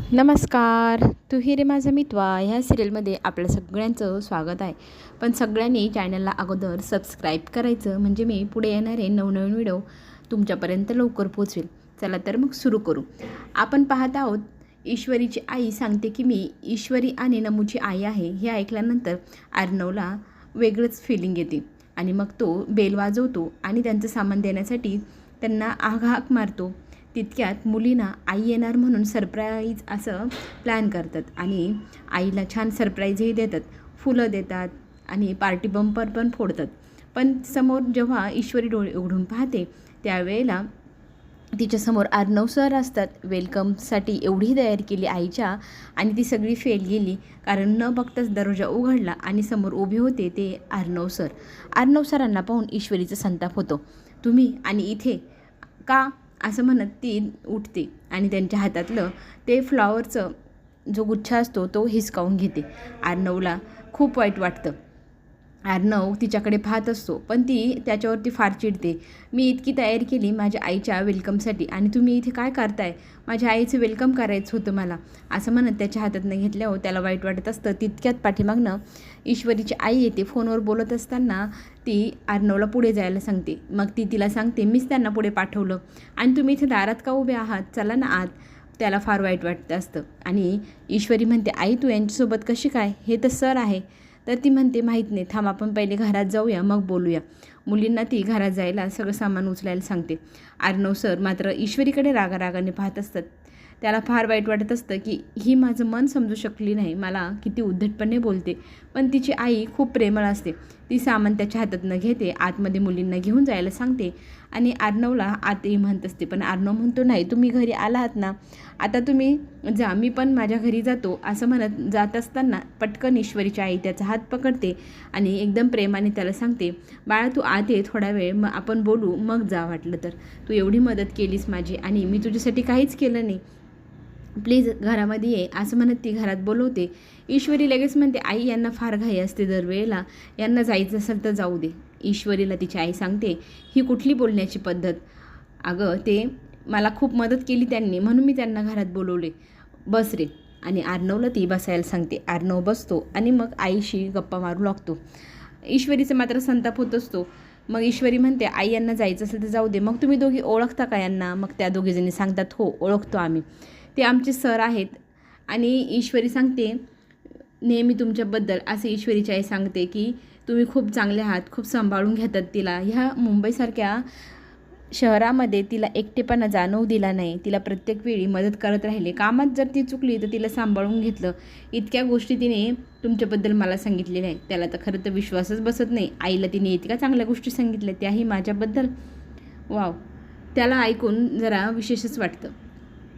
नमस्कार. तू हिरे रे माझा मितवा. ह्या सिरियलमध्ये आपल्या सगळ्यांचं स्वागत आहे. पण सगळ्यांनी चॅनलला अगोदर सबस्क्राईब करायचं म्हणजे मी पुढे येणारे नवनवीन व्हिडिओ तुमच्यापर्यंत लवकर पोचवेल. चला तर मग सुरू करू. आपण पाहत आहोत ईश्वरीची आई सांगते की मी ईश्वरी आणि नमूची आई आहे हे ऐकल्यानंतर अर्णवला वेगळंच फिलिंग येते. आणि मग तो बेल वाजवतो आणि त्यांचं सामान देण्यासाठी त्यांना आग हाक मारतो. तितक्यात मुलींना आई येणार म्हणून सरप्राईज असं प्लॅन करतात. आणि आईला छान सरप्राईजही देतात. फुलं देतात आणि पार्टी बंपर पण फोडतात. पण समोर जेव्हा ईश्वरी डोळे उघडून पाहते त्यावेळेला तिच्यासमोर अर्णव सर असतात. वेलकमसाठी एवढी तयारी केली आईच्या आणि ती सगळी फेल गेली. कारण न बघताच दरवाजा उघडला आणि समोर उभे होते ते अर्णव सर अर्णव सरांना पाहून ईश्वरीचा संताप होतो. तुम्ही आणि इथे का असं म्हणत ती उठते आणि त्यांच्या हातातलं ते फ्लॉवरचं जो गुच्छा असतो तो हिसकावून घेते. आर्नवला खूप वाईट वाटतं. अर्णव तिच्याकडे पाहत असतो. पण ती त्याच्यावरती फार चिडते. मी इतकी तयारी केली माझ्या आईच्या वेलकमसाठी आणि तुम्ही इथे काय करताय? माझ्या आईचं वेलकम करायचं होतं मला. असं म्हणत त्याच्या हातातनं घेतल्यावर त्याला वाईट वाटत असतं. तितक्यात पाठीमागनं ईश्वरीची आई येते. फोनवर बोलत असताना ती अर्णवला पुढे जायला सांगते. मग ती तिला सांगते मीच त्यांना पुढे पाठवलं. आणि तुम्ही इथे दारात का उभे आहात? चला ना आत. त्याला फार वाईट वाटतं असतं. आणि ईश्वरी म्हणते आई तू यांच्यासोबत कशी काय? हे तर सर आहे. तर ती म्हणते माहीत नाही थांब आपण पहिले घरात जाऊया मग बोलूया. मुलींना ती घरात जायला सगळं सामान उचलायला सांगते. आर्नव सर मात्र ईश्वरीकडे रागारागाने पाहत असतात. त्याला फार वाईट वाटत असतं की ही माझं मन समजू शकली नाही मला किती उद्धटपणे बोलते. पण तिची आई खूप प्रेमळ असते. ती सामान त्याच्या हातातनं घेते आतमध्ये मुलींना घेऊन जायला सांगते. आणि आर्णवला आतही म्हणत असते पण आर्णव म्हणतो नाही तुम्ही घरी आलात ना आता तुम्ही जा मी पण माझ्या घरी जातो असं म्हणत जात असताना पटकन ईश्वरीची आई त्याचा हात पकडते आणि एकदम प्रेमाने त्याला सांगते बाळा तू आत ये थोडा वेळ मग आपण बोलू मग जा वाटलं तर. तू एवढी मदत केलीस माझी आणि मी तुझ्यासाठी काहीच केलं नाही. प्लीज घरामध्ये ये असं म्हणत ती घरात बोलवते. ईश्वरी लगेच म्हणते आई यांना फार घाई असते दरवेळेला यांना जायचं असेल तर जाऊ दे. ईश्वरीला तिची आई सांगते ही कुठली बोलण्याची पद्धत? अगं ते मला खूप मदत केली त्यांनी म्हणून मी त्यांना घरात बोलवले. बस रे आणि आर्नवला ती बसायला सांगते. आर्नव बसतो आणि मग आईशी गप्पा मारू लागतो. ईश्वरीचा मात्र संताप होत असतो. मग ईश्वरी म्हणते आई यांना जायचं असेल तर जाऊ दे. मग तुम्ही दोघी ओळखता का यांना? मग त्या दोघीजणी सांगतात हो ओळखतो आम्ही. ते आमचे सर आहेत. आणि ईश्वरी सांगते नेहमी तुमच्याबद्दल असे ईश्वरीची आई सांगते की तुम्ही खूप चांगले आहात खूप सांभाळून घेतात तिला. ह्या मुंबईसारख्या शहरामध्ये तिला एकटेपणा जाणवू दिला नाही. तिला प्रत्येक वेळी मदत करत राहिले. कामात जर ती चुकली तर तिला सांभाळून घेतलं. इतक्या गोष्टी तिने तुमच्याबद्दल मला सांगितलेल्या आहेत त्याला तर खरं तर विश्वासच बसत नाही. आईला तिने इतक्या चांगल्या गोष्टी सांगितल्या त्याही माझ्याबद्दल. वाव. त्याला ऐकून जरा विशेषच वाटतं.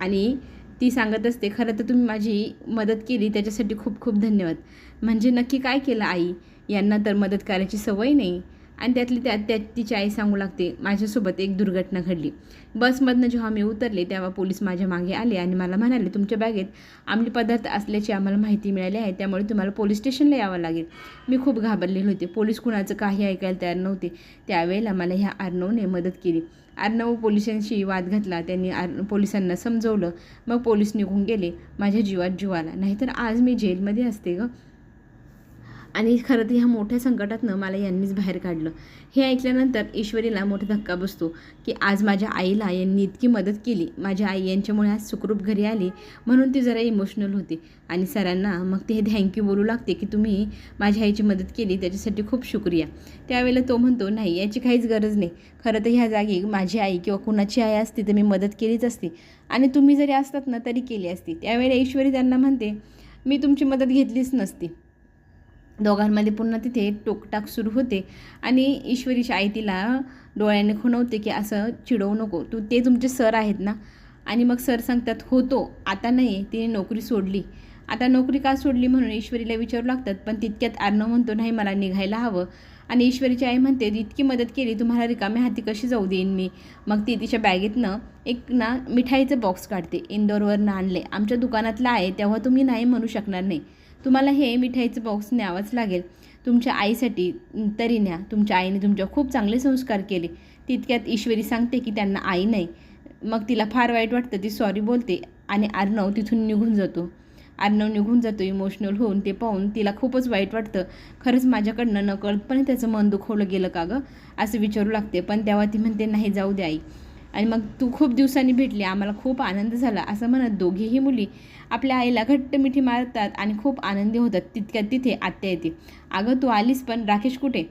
आणि ती सांगत असते खरं तर तुम्ही माझी मदत केली त्याच्यासाठी खूप खूप धन्यवाद. म्हणजे नक्की काय केलं आई? यांना तर मदत करायची सवय नाही. आणि त्यातली त्यात त्यात तिची आई सांगू लागते माझ्यासोबत एक दुर्घटना घडली. बसमधनं जेव्हा मी उतरले तेव्हा पोलीस माझ्या मागे आले आणि मला म्हणाले तुमच्या बॅगेत अंमली पदार्थ असल्याची आम्हाला माहिती मिळाली आहे त्यामुळे तुम्हाला पोलीस स्टेशनला यावं लागेल. मी खूप घाबरलेले होते. पोलीस कुणाचं काही ऐकायला तयार नव्हते. त्यावेळेला मला ह्या अर्णवने मदत केली. अर्णव पोलिसांशी वाद घातला. त्यांनी आर पोलिसांना समजवलं. मग पोलीस निघून गेले. माझ्या जीवात जीव आला. नाहीतर आज मी जेलमध्ये असते गं. आणि खरं तर ह्या मोठ्या संकटातनं मला यांनीच बाहेर काढलं. हे ऐकल्यानंतर ईश्वरीला मोठा धक्का बसतो की आज माझ्या आईला यांनी इतकी मदत केली. माझ्या आई यांच्यामुळे आज सुखरूप घरी आली म्हणून ती जरा इमोशनल होते. आणि सरांना मग ते हे थँक्यू बोलू लागते की तुम्ही माझ्या आईची मदत केली त्याच्यासाठी खूप शुक्रिया. त्यावेळेला तो म्हणतो नाही याची काहीच गरज नाही. खरं तर ह्या जागी माझी आई किंवा कुणाची आई असती तर मी मदत केलीच असती. आणि तुम्ही जरी असतात ना तरी केली असती. त्यावेळेला ईश्वरी त्यांना म्हणते मी तुमची मदत घेतलीच नसती. दोघांमध्ये पुन्हा तिथे टोकटाक सुरू होते. आणि ईश्वरीची आई तिला डोळ्याने खुणवते की असं चिडवू नको तू ते तुमचे सर आहेत ना? आणि मग सर सांगतात होतो आता नाही तिने नोकरी सोडली. आता नोकरी का सोडली म्हणून ईश्वरीला विचारू लागतात पण तितक्यात अर्णव म्हणतो नाही मला निघायला हवं आणि ईश्वरीची आई म्हणते इतकी मदत केली तुम्हाला रिकाम्या हाती कशी जाऊ देईन मी? मग ती तिच्या बॅगेतनं एक ना मिठाईचं बॉक्स काढते. इंदोरवरनं आणले आमच्या दुकानातलं आहे तेव्हा तुम्ही नाही म्हणू शकणार नाही. तुम्हाला हे मिठाईचं बॉक्स न्यावंच लागेल. तुमच्या आईसाठी तरी न्या. तुमच्या आईने तुमच्या खूप चांगले संस्कार केले. तितक्यात ईश्वरी सांगते की त्यांना आई नाही. मग तिला फार वाईट वाटतं ती सॉरी बोलते आणि अर्णव तिथून निघून जातो. अर्णव निघून जातो इमोशनल होऊन ते पाहून तिला खूपच वाईट वाटतं. खरंच माझ्याकडनं नकळतपणे त्याचं मन दुखवलं गेलं का गं? असं विचारू लागते. पण तेव्हा ती म्हणते नाही जाऊ दे आई. आणि मग तू खूप दिवसांनी भेटली आम्हाला खूप आनंद झाला. असं म्हणत दोघीही मुली आपल्या आईला घट्ट मिठी मारतात आणि खूप आनंदी होतात. तितक्यात तिथे आत्या येते. अगं तू आलीस पण? राकेश कुठे?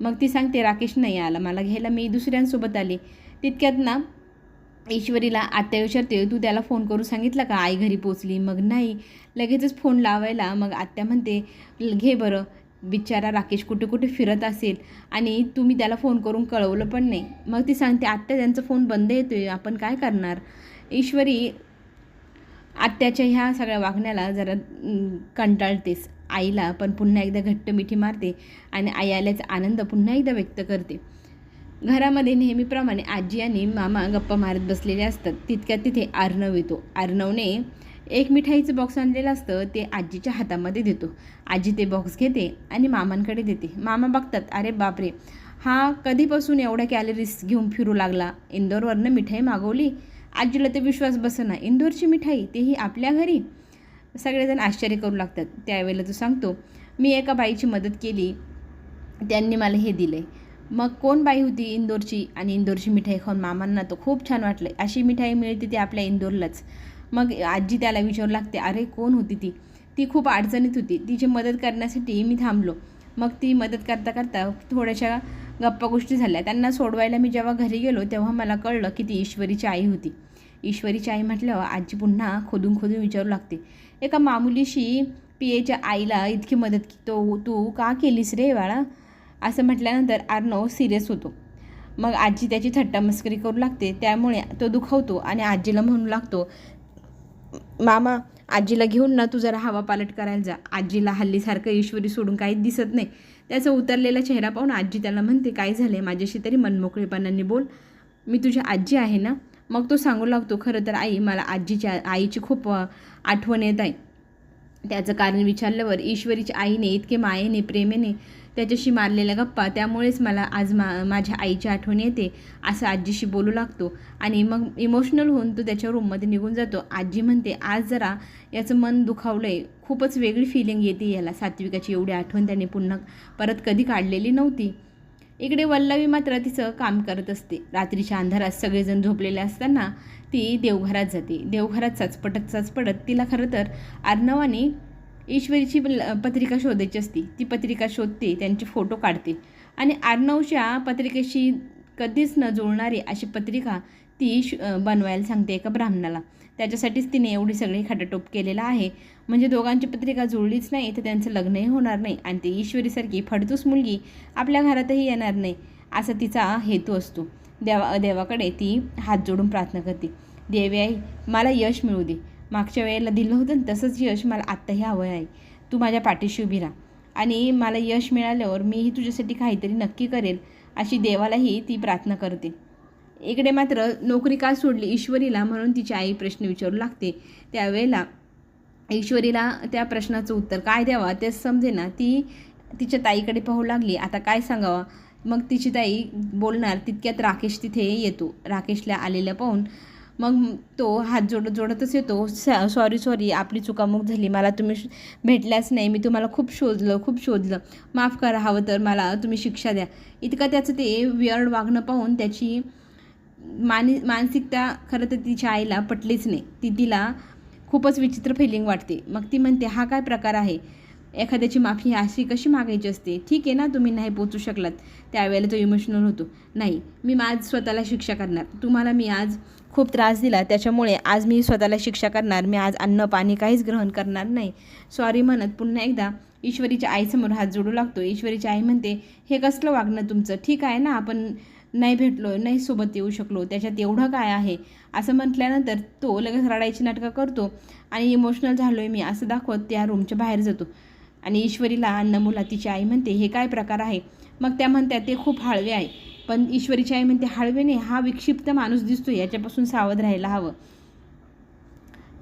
मग ती सांगते राकेश नाही आला. मला घ्यायला मी दुसऱ्यांसोबत आली. तितक्यात ना ईश्वरीला आत्या विचारते तू त्याला फोन करून सांगितलं का? आई घरी पोचली. मग नाही. लगेचच फोन लावायला मग आत्या म्हणते घे बरं. बिचारा राकेश कुठे कुठे फिरत असेल आणि तुम्ही त्याला फोन करून कळवलं पण नाही. मग ती सांगते आत्या त्यांचा फोन बंद येतो आहे आपण काय करणार? ईश्वरी आत्याच्या ह्या सगळ्या वागण्याला जरा कंटाळतेस आईला पण पुन्हा एकदा घट्ट मिठी मारते आणि आई आल्याचा आनंद पुन्हा एकदा व्यक्त करते. घरामध्ये नेहमीप्रमाणे आजी आणि मामा गप्पा मारत बसलेले असतात. तितक्यात तिथे आर्णव येतो. अर्णवने एक मिठाईचं बॉक्स आणलेलं असतं ते आजीच्या हातामध्ये देतो. आजी ते बॉक्स घेते आणि मामांकडे देते. मामा बघतात अरे बापरे हा कधीपासून एवढ्या कॅलरीज घेऊन फिरू लागला? इंदोरवरनं मिठाई मागवली? आजीला ते विश्वास बसना. इंदोरची मिठाई तेही आपल्या घरी? सगळेजण आश्चर्य करू लागतात. त्यावेळेला तो सांगतो मी एका बाईची मदत केली. त्यांनी मला हे दिले मग कोण बाई होती इंदोरची? आणि इंदोरची मिठाई खाऊन मामांना तर खूप छान वाटलं अशी मिठाई मिळते ती आपल्या इंदोरलाच. मग आजी त्याला विचारू लागते अरे कोण होती ती? ती खूप अडचणीत होती. तिची मदत करण्यासाठी मी थांबलो. मग ती मदत करता करता थोड्याशा गप्पा गोष्टी झाल्या. त्यांना सोडवायला मी जेव्हा घरी गेलो तेव्हा मला कळलं की ती ईश्वरीची आई होती. ईश्वरीची आई म्हटल्यावर आजी पुन्हा खोदून खोदून विचारू लागते. एका मामुलीशी पियेच्या आईला इतकी मदत की तो तू का केलीस रे बाळा? असं म्हटल्यानंतर आर्नव सिरियस होतो. मग आजी त्याची थट्टा मस्करी करू लागते. त्यामुळे तो दुखवतो आणि आजीला म्हणू लागतो मामा आजीला घेऊन ना तू जरा हवा पालट करायला जा. आजीला हल्लीसारखं ईश्वरी सोडून काहीच दिसत नाही. त्याचा उतरलेला चेहरा पाहून आजी त्याला म्हणते काय झाले माझ्याशी तरी मनमोकळेपणाने बोल. मी तुझी आजी आहे ना? मग तो सांगू लागतो खरं तर आई मला आजीच्या आईची खूप आठवण येत आहे. त्याचं कारण विचारल्यावर ईश्वरीच्या आईने इतके मायेने प्रेमेने त्याच्याशी मारलेल्या गप्पा त्यामुळेच मला आज मा माझ्या आईची आठवण येते असं आजीशी बोलू लागतो. आणि मग इमोशनल होऊन तो त्याच्या रूममध्ये निघून जातो. आजी म्हणते आज जरा याचं मन दुखावलं आहे खूपच वेगळी फिलिंग येते याला. सात्विकाची एवढी आठवण त्याने पुन्हा परत कधी काढलेली नव्हती. इकडे वल्लवी मात्र तिचं काम करत असते. रात्रीच्या अंधारात सगळेजण झोपलेले असताना ती देवघरात जाते. देवघरात चचपटत चचपटत तिला खरं तर अर्णवाने ईश्वरीची ल- पत्रिका शोधायची असते. ती पत्रिका शोधते त्यांचे फोटो काढते. आणि आर्नवच्या पत्रिकेशी कधीच न जुळणारी अशी पत्रिका ती श बनवायला सांगते एका ब्राह्मणाला. त्याच्यासाठीच तिने एवढी सगळी खटाटोप केलेला आहे. म्हणजे दोघांची पत्रिका जुळलीच नाही तर त्यांचं लग्नही होणार नाही आणि ती ईश्वरीसारखी फडतूस मुलगी आपल्या घरातही येणार नाही असा तिचा हेतू असतो. देवा देवाकडे ती हात जोडून प्रार्थना करते. देवी आई मला यश मिळू दे. मागच्या वेळेला दिलं होतं ना तसंच यश मला आत्ताही हवं आहे तू माझ्या पाठीशी उभी राहा. आणि मला यश मिळाल्यावर मीही तुझ्यासाठी काहीतरी नक्की करेल अशी देवालाही ती प्रार्थना करते. इकडे मात्र नोकरी का सोडली ईश्वरीला म्हणून तिची आई प्रश्न विचारू लागते. त्यावेळेला ईश्वरीला त्या प्रश्नाचं उत्तर काय द्यावा ते समजेना ती तिच्या ताईकडे पाहू लागली. आता काय सांगावं? मग तिची ताई बोलणार तितक्यात राकेश तिथे येतो. राकेशला आलेलं पाहून मग तो हात जोडत जोडतच येतो. सॉरी सॉरी आपली चुकामुक झाली. मला तुम्ही श- भेटल्याच नाही. मी तुम्हाला खूप शोधलं खूप शोधलं. माफ करा हवं तर मला तुम्ही शिक्षा द्या. इतकं त्याचं ते विअर्ड वागणं पाहून त्याची मानि मानसिकता खरं तर तिच्या आईला पटलीच नाही. ती तिला खूपच विचित्र फिलिंग वाटते. मग ती म्हणते हा काय प्रकार आहे? एखाद्याची माफी अशी कशी मागायची असते? ठीक आहे ना तुम्ही नाही पोचू शकलात. त्यावेळेला तो इमोशनल होतो. नाही मी आज स्वतःला शिक्षा करणार. तुम्हाला मी आज खूप त्रास दिला. त्याच्यामुळे आज मी स्वतःला शिक्षा करणार. मी आज अन्न पाणी काहीच ग्रहण करणार नाही. सॉरी म्हणत पुन्हा एकदा ईश्वरीच्या आईसमोर हात जोडू लागतो. ईश्वरीची आई म्हणते हे कसलं वागणं तुमचं? ठीक आहे ना आपण नाही भेटलो नाही सोबत येऊ शकलो. त्याच्यात एवढं काय आहे? असं म्हटल्यानंतर तो लगेच रडायची नाटकं करतो आणि इमोशनल झालो आहे मी असं दाखवत त्या रूमच्या बाहेर जातो. आणि ईश्वरीला अन्नमुला तिची आई म्हणते हे काय प्रकार आहे? मग त्या म्हणतात ते खूप हळवे आहे. पण ईश्वरीची आई म्हणते हळवे नाही हा विक्षिप्त माणूस दिसतो याच्यापासून सावध राहायला हवं.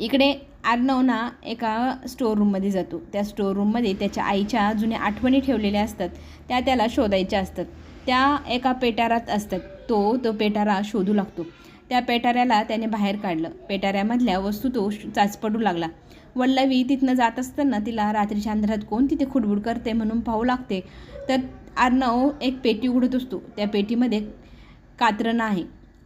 इकडे अर्णव ना एका स्टोअर रूममध्ये जातो. त्या स्टोअर रूममध्ये त्याच्या आईच्या जुन्या आठवणी ठेवलेल्या असतात. त्या त्याला शोधायच्या असतात. त्या एका पेटारात असतात. तो तो पेटारा शोधू लागतो. त्या पेटाऱ्याला त्याने बाहेर काढलं. पेटाऱ्यामधल्या वस्तू तो श- चाचपडू लागला. वल्लवी तिथनं जात असताना तिला रात्रीच्या अंधारात कोण तिथे खुडबुड करते म्हणून पाहू लागते. तर अर्णव एक पेटी उघडत असतो. त्या पेटीमध्ये कात्रणं आहे.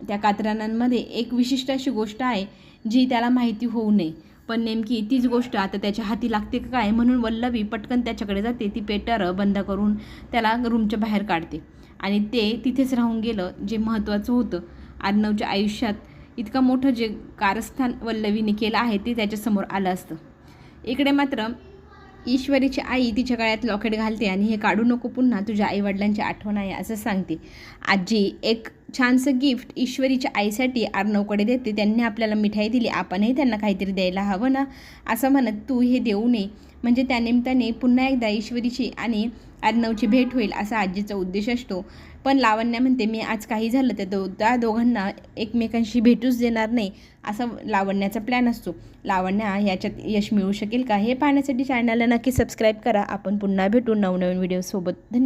त्या कात्रणांमध्ये एक विशिष्ट अशी गोष्ट आहे जी त्याला माहिती होऊ नये. पण नेमकी तीच गोष्ट आता त्याच्या हाती लागते का काय म्हणून वल्लवी पटकन त्याच्याकडे जाते. ती पेटर बंद करून त्याला रूमच्या बाहेर काढते. आणि ते तिथेच राहून गेलं जे महत्त्वाचं होतं. अर्णवच्या आयुष्यात इतकं मोठं जे कारस्थान वल्लवीने केलं आहे ते त्याच्यासमोर आलं असतं. इकडे मात्र ईश्वरीची आई तिच्या गळ्यात लॉकेट घालते आणि हे काढू नको पुन्हा तुझ्या आईवडिलांची आठवण आहे असं सांगते. आजी एक छानसं गिफ्ट ईश्वरीच्या आईसाठी अर्णवकडे देते. त्यांनी आपल्याला मिठाई दिली. आपणही त्यांना काहीतरी द्यायला हवं ना? असं म्हणत तू हे देऊ नये. म्हणजे त्यानिमित्ताने पुन्हा एकदा ईश्वरीची आणि अर्णवची भेट होईल असा आजीचा उद्देश असतो. पण लावण्या म्हणते मी आज काही झालं तर दो त्या दोघांना एकमेकांशी भेटूच देणार नाही. असा लावण्याचा प्लॅन असतो. लावण्या याच्यात यश मिळू शकेल का? हे पाहण्यासाठी चॅनलला नक्की सबस्क्राईब करा. आपण पुन्हा भेटू नवनवीन व्हिडिओसोबत धन्यवाद.